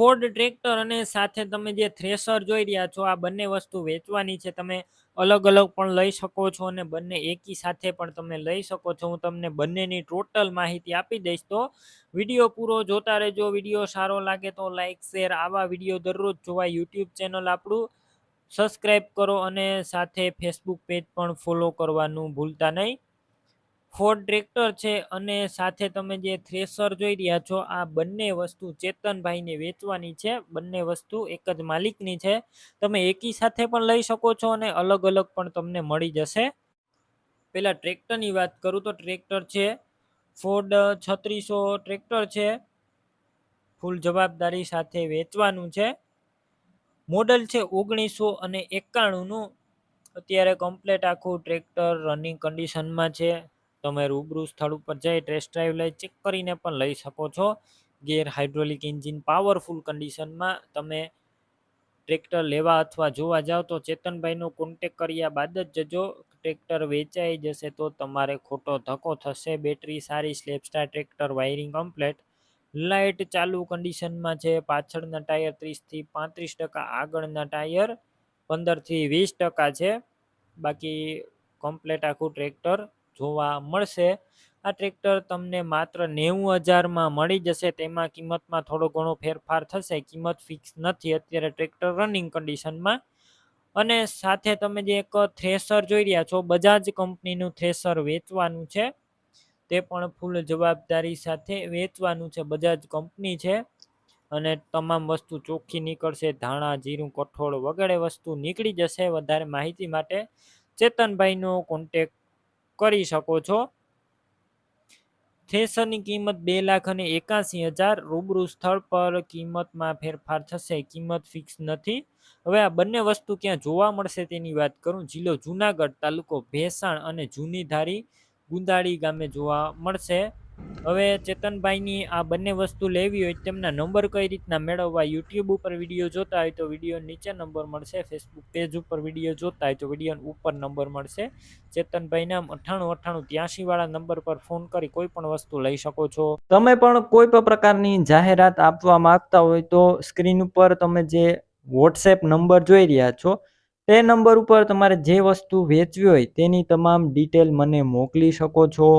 Ford tractor અને સાથે તમે જે થ્રેસર જોઈ રહ્યા છો, આ બંને વસ્તુ વેચવાની છે. તમે અલગ અલગ પણ લઈ શકો છો અને બંને એકી સાથે પણ તમે લઈ શકો છો. હું તમને બંનેની ટોટલ માહિતી આપી દઈશ. તો વીડિયો પૂરો જોતા રહેજો. વીડિયો સારો લાગે તો લાઈક શેર આવા વીડિયો દરરોજ જોવા યુટ્યુબ ચેનલ આપણું. સબસ્ક્રાઈબ કરો અને સાથે ફેસબુક પેજ પણ ફોલો કરવાનું ભૂલતા નહીં. ફોર્ડ ટ્રેક્ટર છે અને સાથે તમે જે થ્રેસર જોઈ રહ્યા છો, આ બંને વસ્તુ ચેતનભાઈને વેચવાની છે. બંને વસ્તુ એક જ માલિકની છે. તમે એકી સાથે પણ લઈ શકો છો અને અલગ અલગ પણ તમને મળી જશે. પહેલાં ટ્રેક્ટરની વાત કરું તો ટ્રેક્ટર છે. ફોર્ડ છત્રીસો ટ્રેક્ટર છે. ફૂલ જવાબદારી સાથે વેચવાનું છે. મોડલ છે ઓગણીસો અને એકાણુંનું. અત્યારે કમ્પ્લેટ આખું ટ્રેક્ટર રનિંગ કન્ડિશનમાં છે. તમે રૂબરૂ સ્થળ ઉપર જઈ ટેસ્ટ ડ્રાઈવ લઈ ચેક કરીને પણ લઈ શકો છો. ગેર હાઇડ્રોલિક એન્જિન પાવરફુલ કન્ડિશનમાં તમે ટ્રેક્ટર લેવા અથવા જોવા જાઓ તો ચેતનભાઈનો કોન્ટેક કર્યા બાદ જ જજો ટ્રેક્ટર વેચાઈ જશે તો તમારે ખોટો ધક્કો થશે. બેટરી સારી સ્લેપસ્ટાર ટ્રેક્ટર વાયરિંગ કમ્પ્લેટ લાઇટ ચાલુ કન્ડિશનમાં છે. પાછળના ટાયર ત્રીસથી પાંત્રીસ ટકા આગળના ટાયર પંદરથી વીસ ટકા છે. બાકી કમ્પ્લેટ આખું ટ્રેક્ટર જોવા મળશે. આ ટ્રેક્ટર તમને માત્ર નેવું હજારમાં મળી જશે. તેમાં કિંમતમાં થોડો ઘણો ફેરફાર થશે. કિંમત ફિક્સ નથી. અત્યારે ટ્રેક્ટર રનિંગ કન્ડિશનમાં અને સાથે તમે જે એક થ્રેસર જોઈ રહ્યા છો, બજાજ કંપનીનું થ્રેસર વેચવાનું છે. તે પણ ફૂલ જવાબદારી સાથે વેચવાનું છે. બજાજ કંપની છે. અને તમામ વસ્તુ ચોખ્ખી નીકળશે. ધાણા, જીરું, કઠોળ વગેરે વસ્તુ નીકળી જશે. વધારે માહિતી માટે ચેતનભાઈનો કોન્ટેક કરી શકો છો. થ્રેસરની કિંમત બે લાખ અને એકાસી હજાર. રૂબરૂ સ્થળ પર કિંમતમાં ફેરફાર થશે. કિંમત ફિક્સ નથી. હવે આ બંને વસ્તુ ક્યાં જોવા મળશે તેની વાત કરું. જિલ્લો જુનાગઢ તાલુકો ભેસાણ અને જૂની ધારી ગુંદાળી ગામે જોવા મળશે. હવે ચેતનભાઈની આ બંને વસ્તુ લેવી હોય, તેમના નંબર કઈ રીતના મેળવવા યુટ્યુબ ઉપર વીડિયો જોતા હોય તો વીડિયો નીચે નંબર મળશે ફેસબુક પેજ ઉપર વીડિયો જોતા હોય તો વીડિયો ઉપર નંબર મળશે. ચેતનભાઈના અઠાણું અઠ્ઠાણું ત્યાંસી વાળા નંબર પર ફોન કરી કોઈ પણ વસ્તુ લઈ શકો છો. તમે પણ કોઈ પણ પ્રકારની જાહેરાત આપવા માંગતા હોય તો સ્ક્રીન ઉપર તમે જે વોટ્સએપ નંબર જોઈ રહ્યા છો, તે નંબર ઉપર તમારે જે વસ્તુ વેચવી હોય તેની તમામ ડિટેલ મને મોકલી શકો છો.